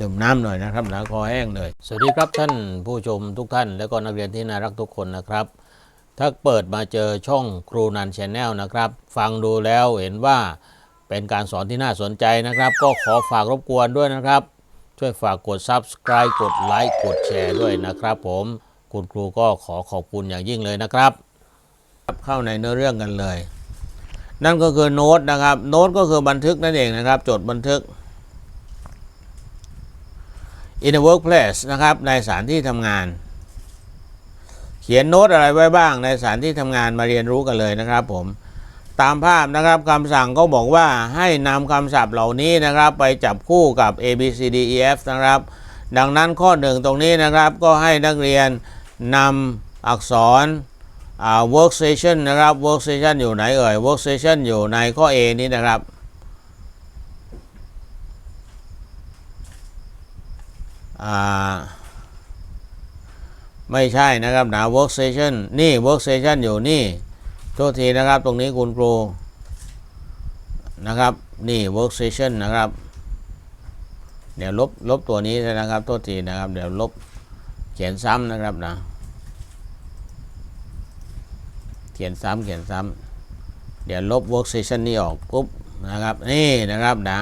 ดื่มน้ำหน่อยนะครับนะคอแห้งเลย สวัสดีครับท่านผู้ชมทุกท่านและก็นักเรียนที่น่ารักทุกคนนะครับ ถ้าเปิดมาเจอช่องครูนันชแนลนะครับ ฟังดูแล้วเห็นว่าเป็นการสอนที่น่าสนใจนะครับ ก็ขอฝากรบกวนด้วยนะครับ ช่วยฝากกด Subscribe กดไลค์กดแชร์ด้วยนะครับผมคุณครูก็ขอขอบคุณอย่างยิ่งเลยนะครับ เข้าในเนื้อเรื่องกันเลย นั่นก็คือโน้ตนะครับ โน้ตก็คือบันทึกนั่นเองนะครับ จดบันทึก in the workplace นะครับ ในสถานที่ทำงาน เขียนโน้ตอะไรไว้บ้าง ในสถานที่ทำงานมาเรียนรู้กันเลยนะครับผมตามภาพนะครับคำสั่งก็บอกว่าให้นำคำศัพท์เหล่านี้นะครับ ไปจับคู่กับ A B C D E F นะครับ ดังนั้นข้อหนึ่งตรงนี้นะครับ ก็ให้นักเรียนนำอักษร workstation นะครับ workstation อยู่ไหนเอ่ย workstation อยู่ในข้อ A นี้นะครับ อ่า ไม่ใช่นะครับหนะ workstation นี่ workstation อยู่นี่ โทษทีนะครับ ตรงนี้คุณครูนะครับ นี่ workstation นะครับ เดี๋ยวลบลบตัวนี้นะครับ โทษทีนะครับ เดี๋ยวลบเขียนซ้ำนะครับนะ เขียนซ้ำเขียนซ้ำเดี๋ยวลบ workstation นี้ออกปุ๊บนะครับ นี่นะครับนะ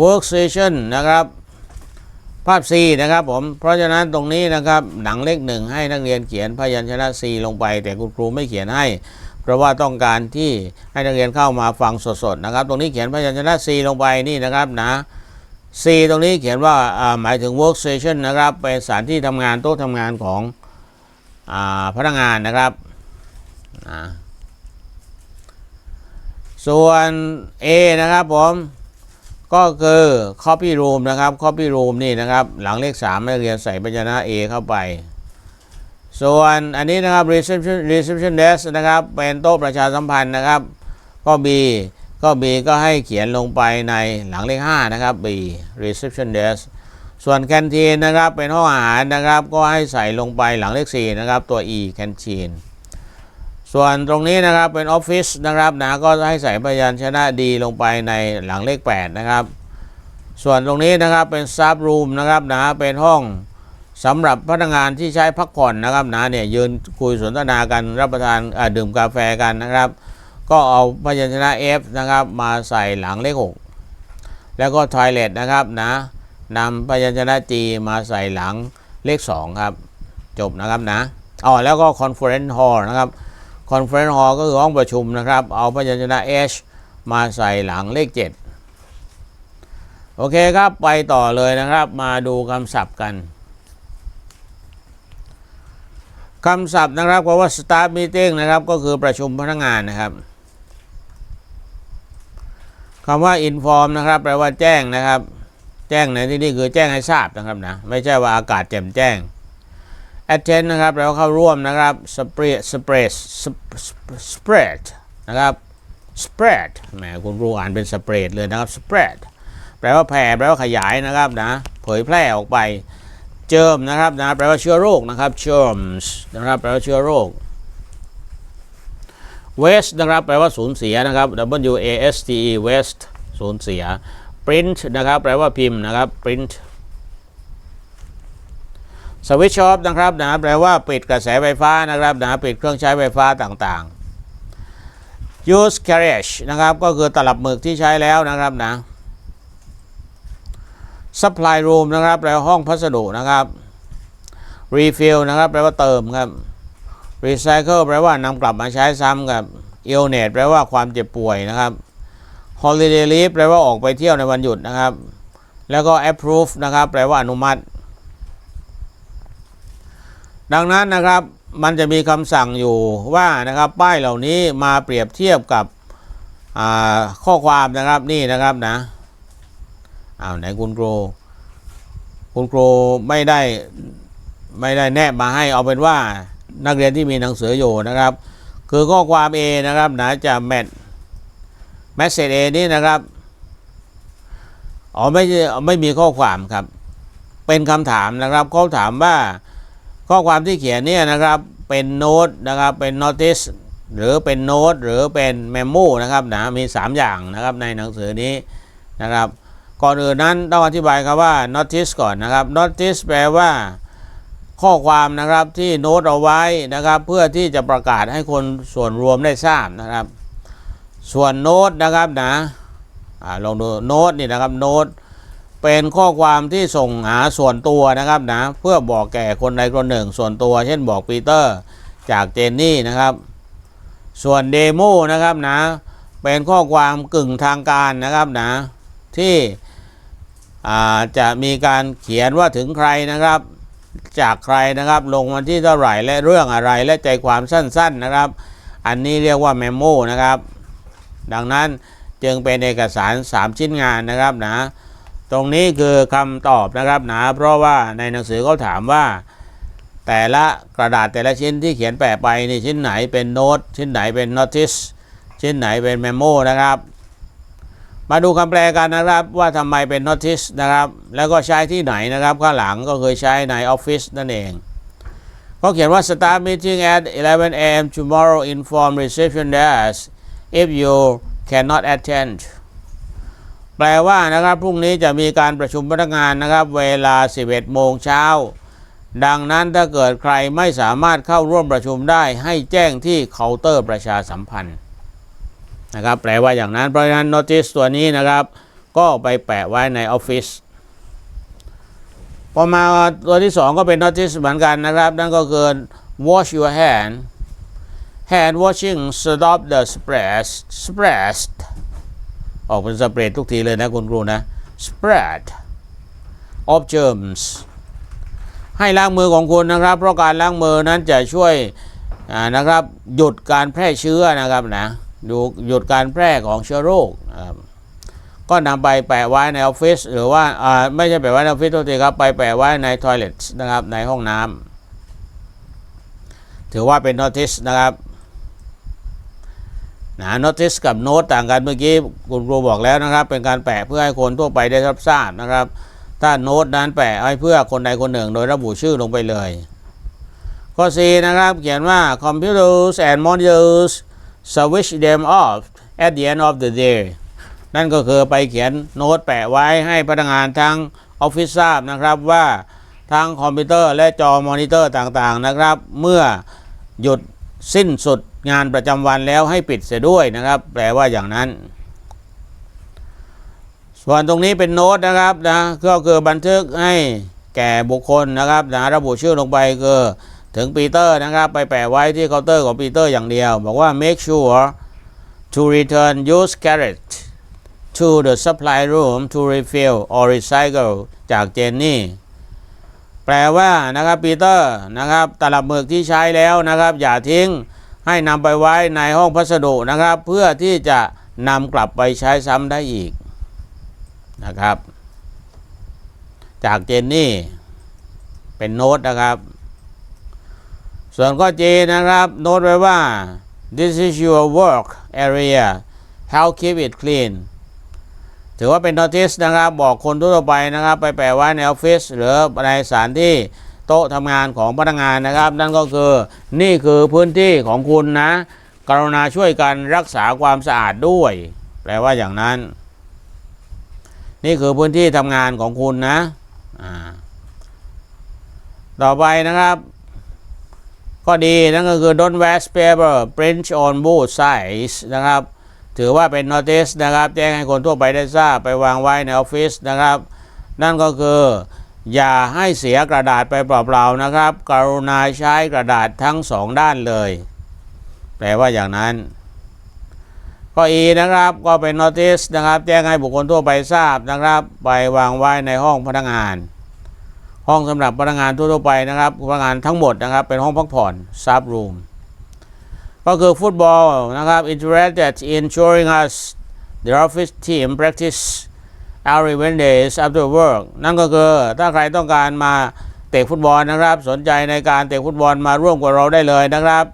workstation นะครับ ภาพ C นะครับผม เพราะฉะนั้นตรงนี้นะครับหนังเลขหนึ่งให้นักเรียนเขียนพยัญชนะ C ลงไป แต่คุณครูไม่เขียนให้ เพราะว่าต้องการที่ให้นักเรียนเข้ามาฟังสดๆนะครับ ตรงนี้เขียนพยัญชนะ C ลงไปนี่นะครับนะ C ตรงนี้เขียนว่าหมายถึง workstation นะครับเป็นสถานที่ทำงานโต๊ะทำงานของอพนักงานนะครับนะส่วน A นะครับผม ก็คือ copy room นะครับ copy room นี่นะครับ หลังเลข3นักเรียนใส่พยัญชนะ A เข้าไป ส่วนอันนี้นะครับ reception reception desk นะครับ เป็นโต๊ะประชาสัมพันธ์นะครับ ก็ B ก็ B ก็ให้เขียนลงไปในหลังเลข5นะครับ B reception desk ส่วน canteen นะครับเป็นห้องอาหารนะครับ ก็ให้ใส่ลงไปหลังเลข4นะครับ ตัว E canteen ส่วนตรงนี้นะครับเป็นออฟฟิศนะครับนะก็ให้ใส่พยัญชนะดีลงไปในหลังเลข 8 นะครับ ส่วนตรงนี้นะครับเป็นซับรูมนะครับนะเป็นห้องสำหรับพนักงานที่ใช้พักผ่อนนะครับนะเนี่ยยืนคุยสนทนากันรับประทานดื่มกาแฟกันนะครับ ก็เอาพยัญชนะ F นะครับมาใส่หลังเลข 6 แล้วก็ทอยเลทนะครับนะนำพยัญชนะ G มาใส่หลังเลข 2 ครับ จบนะครับนะอ๋อแล้วก็ conference hall นะครับ คอนเฟรนซ์ฮอลก็คือห้องประชุมนะครับ เอาพยัญชนะ H มาใส่หลังเลข 7 โอเคครับไปต่อเลยนะครับ มาดูคำศัพท์กันคำศัพท์นะครับก็ว่า start meeting นะครับก็คือประชุมพนักงานนะครับคำว่า inform นะครับแปลว่าแจ้งนะครับ แจ้งในที่นี้คือแจ้งให้ทราบนะครับนะไม่ใช่ว่าอากาศแจ่มแจ้ง attend นะครับแปลว่าเข้าร่วมนะครับ spread spread spread นะครับ spread แหมคุณครูอ่านเป็น spread เลยนะครับ spread แปลว่าแผ่แปลว่าขยายนะครับนะเผยแพร่ออกไป germ นะครับนะแปลว่าเชื้อโรคนะครับ germs นะครับแปลว่าเชื้อโรค waste นะครับแปลว่าสูญเสียนะครับ w a s t e waste สูญเสีย print นะครับแปลว่าพิมพ์นะครับ print สวิตช์ออฟนะครับนะแปลว่าปิดกระแสไฟฟ้านะครับนะปิดเครื่องใช้ไฟฟ้าต่างๆ use carriage นะครับก็คือตลับหมึกที่ใช้แล้วนะครับนะ supply room นะครับแปลว่าห้องพัสดุนะครับ refill นะครับแปลว่าเติมครับ recycle แปลว่านำกลับมาใช้ซ้ำครับ illness แปลว่าความเจ็บป่วยนะครับ holiday leave แปลว่าออกไปเที่ยวในวันหยุดนะครับ แล้วก็ approve นะครับแปลว่าอนุมัติ ดังนั้นนะครับมันจะมีคำสั่งอยู่ว่านะครับป้ายเหล่านี้มาเปรียบเทียบกับข้อความนะครับนี่นะครับนะอ้าวไหนคุณครูคุณครูไม่ได้ไม่ได้แนบมาให้เอาเป็นว่านักเรียนที่มีหนังสืออยู่นะครับ คือข้อความ A นะครับนะจะแมทแมสเซจ A นี่นะครับอ๋อไม่ไม่มีข้อความครับ เป็นคำถามนะครับเขาถามว่า ข้อความที่เขียนเนี่ยนะครับเป็นโน้ตนะครับเป็น notice หรือเป็นโน้ตหรือเป็นเมมโมนะครับนะมี 3 อย่างนะครับในหนังสือนี้นะครับ ก่อนอื่นนั้นต้องอธิบายครับว่า notice ก่อนนะครับ notice แปลว่าข้อความนะครับที่โน้ตเอาไว้นะครับ เพื่อที่จะประกาศให้คนส่วนรวมได้ทราบนะครับ ส่วนโน้ตนะครับนะอลองดูโน้ตนี่นะครับโน้ต เป็นข้อความที่ส่งหาส่วนตัวนะครับนะเพื่อบอกแก่คนใดคนหนึ่งส่วนตัว เช่นบอกปีเตอร์จากเจนนี่นะครับ ส่วนเดโมนะครับนะเป็นข้อความกึ่งทางการนะครับนะที่จะมีการเขียนว่าถึงใครนะครับ จากใครนะครับลงวันที่เท่าไหร่และเรื่องอะไรและใจความสั้นๆนะครับ อันนี้เรียกว่าเมมโมนะครับ ดังนั้นจึงเป็นเอกสาร 3 ชิ้นงานนะครับนะ ตรงนี้คือคำตอบนะครับนะเพราะว่าในหนังสือเขาถามว่า แต่ละกระดาษแต่ละชิ้นที่เขียนแปะไปนี่ชิ้นไหนเป็นโน้ตชิ้นไหนเป็น notice ชิ้นไหนเป็นเมมโมนะครับ มาดูคำแปลกันนะครับว่าทำไมเป็น notice นะครับ แล้วก็ใช้ที่ไหนนะครับ ข้างหลังก็เคยใช้ในออฟฟิศนั่นเองก็เขียนว่า start meeting at 11 a.m. tomorrow inform reception desk if you cannot attend แปลว่านะครับพรุ่งนี้จะมีการประชุมพนักงานนะครับ เวลา 11 โมงเช้า ดังนั้นถ้าเกิดใครไม่สามารถเข้าร่วมประชุมได้ ให้แจ้งที่เคาน์เตอร์ประชาสัมพันธ์นะครับ แปลว่าอย่างนั้นเพราะฉะนั้น notice ตัวนี้นะครับ ก็ไปแปะไว้ในออฟฟิศพอมาตัวที่ 2 ก็เป็น notice เหมือนกันนะครับ นั่นก็คือ wash your hand hand washing stop the spread spread ออกเป็นสเปรดทุกทีเลยนะคุณครูนะ spread of germs ให้ล้างมือของคุณนะครับ เพราะการล้างมือนั้นจะช่วยนะครับหยุดการแพร่เชื้อนะครับนะดูหยุดการแพร่ของเชื้อโรคนะครับก็นำไปแปะไว้ในออฟฟิศหรือว่าไม่ใช่แปะไว้ในออฟฟิศตัวทีครับไปแปะไว้ในทอยเลทนะครับในห้องน้ำถือว่าเป็น notice นะครับ นะ notice กับ note ต่างกันเมื่อกี้คุณครูบอกแล้วนะครับ เป็นการแปะเพื่อให้คนทั่วไปได้รับทราบนะครับ ถ้าโน้ตนั้นแปะให้เพื่อคนใดคนหนึ่ง โดยระบุชื่อลงไปเลย ข้อ C นะครับ เขียนว่า computers and monitors switch them off at the end of the day นั่นก็คือไปเขียนโน้ตแปะไว้ให้พนักงานทั้งออฟฟิศทราบนะครับว่าทั้งคอมพิวเตอร์และจอมอนิเตอร์ต่างๆนะครับ เมื่อหยุดสิ้นสุด งานประจำวันแล้วให้ปิดเสียด้วยนะครับ แปลว่าอย่างนั้น ส่วนตรงนี้เป็นโน้ตนะครับนะก็คือบันทึกให้แก่บุคคลนะครับนะระบุชื่อลงไปคือถึงปีเตอร์นะครับ ไปแปะไว้ที่เคาน์เตอร์ของปีเตอร์อย่างเดียว บอกว่า make sure to return used carrot to the supply room to refill or recycle จากเจนนี่แปลว่านะครับปีเตอร์นะครับตลับหมึกที่ใช้แล้วนะครับ อย่าทิ้ง ให้นำไปไว้ในห้องพัสดุนะครับ เพื่อที่จะนำกลับไปใช้ซ้ำได้อีกนะครับ จากเจนนี่เป็นโน้ตนะครับ ส่วนข้อจีนะครับ โน้ตไว้ว่า this is your work area how keep it clean ถือว่าเป็น notice นะครับ บอกคนทั่วไปนะครับ ไปแปะไว้ในออฟฟิศหรือในสถานที่ โต๊ะทำงานของพนักงานนะครับ นั่นก็คือนี่คือพื้นที่ของคุณนะ กรุณาช่วยกันรักษาความสะอาดด้วย แปลว่าอย่างนั้น นี่คือพื้นที่ทำงานของคุณนะต่อไปนะครับก็ดีนั่นก็คือ don't waste paper print on both sides นะครับ ถือว่าเป็น notice นะครับ แจ้งให้คนทั่วไปได้ทราบไปวางไว้ในออฟฟิศนะครับ นั่นก็คือ อย่าให้เสียกระดาษไปเปล่าๆนะครับ กรุณาใช้กระดาษทั้งสองด้านเลย แปลว่าอย่างนั้นข้อ E นะครับก็เป็น notice นะครับ แจ้งให้บุคคลทั่วไปทราบนะครับ ไปวางไว้ในห้องพนักงาน ห้องสำหรับพนักงานทั่วๆไปนะครับพนักงานทั้งหมดนะครับ เป็นห้องพักผ่อน sub room ก็คือฟุตบอลนะครับ interested in showing us the office team practice every Wednesdays after work นั่นก็คือถ้าใครต้องการมาเตะฟุตบอลนะครับ สนใจในการเตะฟุตบอลมาร่วมกับเราได้เลยนะครับ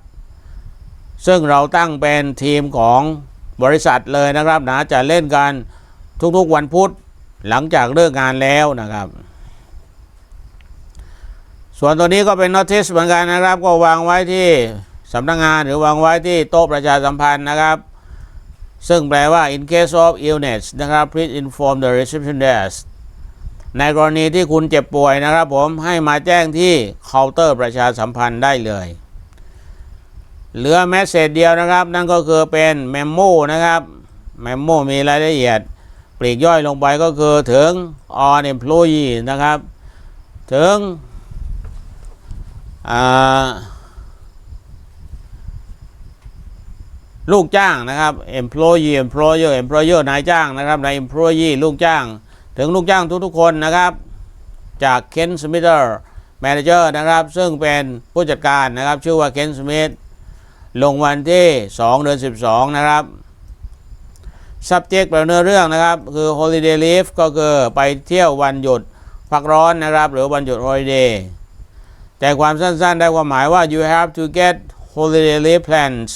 ซึ่งเราตั้งเป็นทีมของบริษัทเลยนะครับนะจะเล่นกันทุกๆวันพุธหลังจากเลิกงานแล้วนะครับ ส่วนตัวนี้ก็เป็น notice เหมือนกันนะครับ ก็วางไว้ที่สำนักงานหรือวางไว้ที่โต๊ะประชาสัมพันธ์นะครับ ซึ่งแปลว่า in case of illness นะครับ please inform the reception desk ในกรณีที่คุณเจ็บป่วยนะครับผมให้มาแจ้งที่เคาน์เตอร์ประชาสัมพันธ์ได้เลย เหลือแมสเซจเดียวนะครับ นั่นก็คือเป็นเมมโมนะครับเมมโมมีรายละเอียด ปลีกย่อยลงไปก็คือถึง on employee นะครับ ถึงอ่า ลูกจ้างนะครับ employee employer employer นายจ้างนะครับนาย employee ลูกจ้าง ถึงลูกจ้างทุกๆคนนะครับ จากเคนสมิธเตอร์แมเนเจอร์นะครับ ซึ่งเป็นผู้จัดการนะครับ ชื่อว่าเคนสมิธลงวันที่ 2 เดือน 12 นะครับ subject แปลเนื้อเรื่องนะครับ คือ holiday leave ก็คือไปเที่ยววันหยุดพักร้อนนะครับ หรือวันหยุด holiday แต่ความสั้นๆ ได้ความหมายว่า you have to get holiday leave plans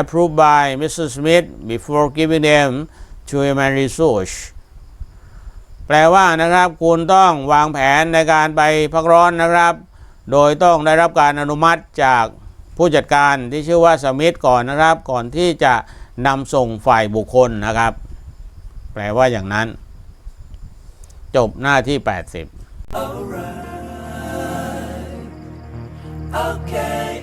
approved by Mr. Smith before giving them to human resource แปลว่านะครับ คุณต้องวางแผนในการไปพักร้อนนะครับ โดยต้องได้รับการอนุมัติจากผู้จัดการที่ชื่อว่าสมิธก่อนนะครับ ก่อนที่จะนำส่งฝ่ายบุคคลนะครับ แปลว่าอย่างนั้น จบหน้าที่ 80 Okay.